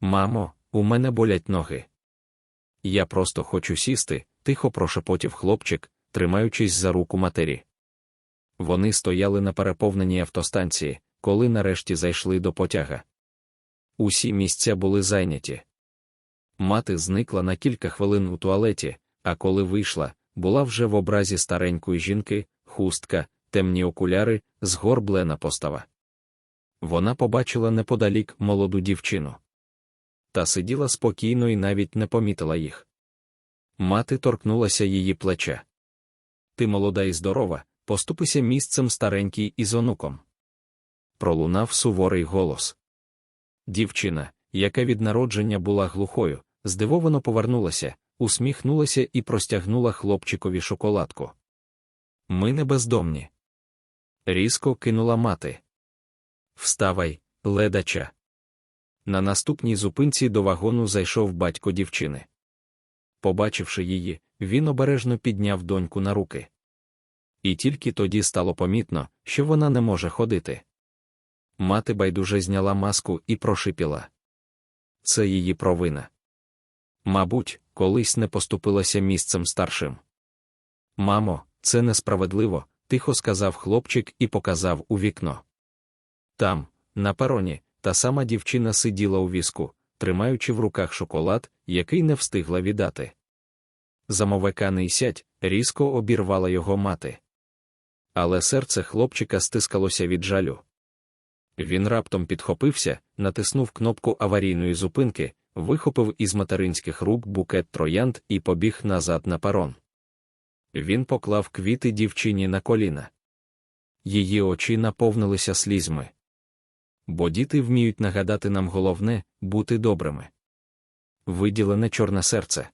Мамо, у мене болять ноги. Я просто хочу сісти, тихо прошепотів хлопчик, тримаючись за руку матері. Вони стояли на переповненій автостанції, коли нарешті зайшли до потяга. Усі місця були зайняті. Мати зникла на кілька хвилин у туалеті, а коли вийшла, була вже в образі старенької жінки, хустка, темні окуляри, згорблена постава. Вона побачила неподалік молоду дівчину. Та сиділа спокійно і навіть не помітила їх. Мати торкнулася її плеча. Ти молода і здорова, поступися місцем старенький із онуком. Пролунав суворий голос. Дівчина, яка від народження була глухою, здивовано повернулася, усміхнулася і простягнула хлопчикові шоколадку. Ми не бездомні. Різко кинула мати. Вставай, ледача. На наступній зупинці до вагону зайшов батько дівчини. Побачивши її, він обережно підняв доньку на руки. І тільки тоді стало помітно, що вона не може ходити. Мати байдуже зняла маску і прошипіла. Це її провина. Мабуть, колись не поступилася місцем старшим. Мамо, це несправедливо, тихо сказав хлопчик і показав у вікно. Там, на пероні, та сама дівчина сиділа у візку, тримаючи в руках шоколад, який не встигла віддати. Замовика не сядь, різко обірвала його мати. Але серце хлопчика стискалося від жалю. Він раптом підхопився, натиснув кнопку аварійної зупинки, вихопив із материнських рук букет троянд і побіг назад на парон. Він поклав квіти дівчині на коліна. Її очі наповнилися слізьми. Бо діти вміють нагадати нам головне бути добрими. Виділене чорне серце.